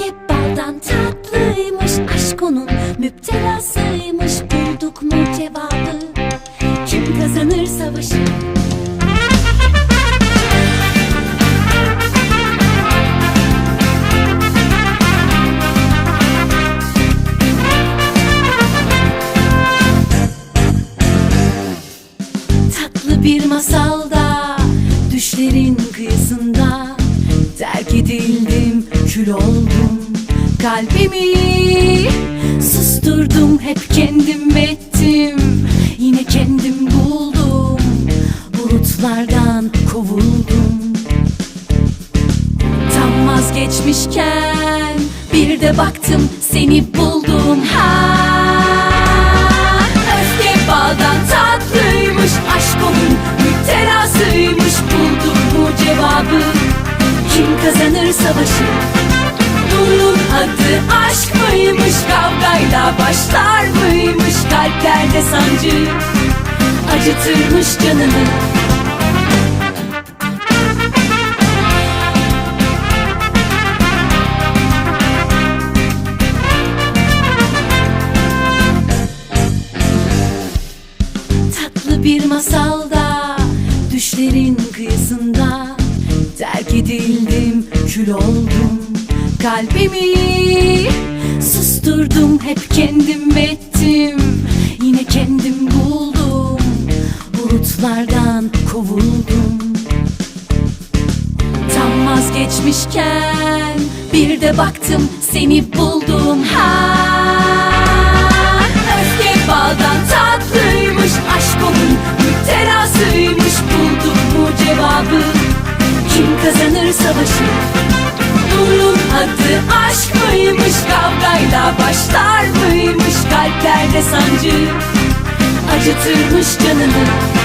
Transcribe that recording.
Öfke baldan tatlıymış Aşk onun müptelasıymış. Bulduk mu cevabı? Kim kazanır savaşı? Tatlı bir masalda Düşlerin kıyısında Terk edildim Kül oldum Kalbimi Susturdum Hep kendim ettim. Yine kendim buldum Bulutlardan kovuldum. Tam vazgeçmişken Bir de baktım seni buldum. Ha kazanır savaşı. Bunun adı aşk mıymış Kavgayla başlar mıymış Kalplerde sancı. Acıtırmış canını. Tatlı bir masalda Düşlerin kıyısında Terk edildim Kül oldum. Kalbimi Susturdum Hep kendim ettim. Yine kendim buldum Bulutlardan kovuldum. Tam vazgeçmişken Bir de baktım seni buldum. Ha kazanır savaşı. Bunun adı aşk mıymış? Kavgayla başlar mıymış? Kalplerde sancı Acıtırmış canını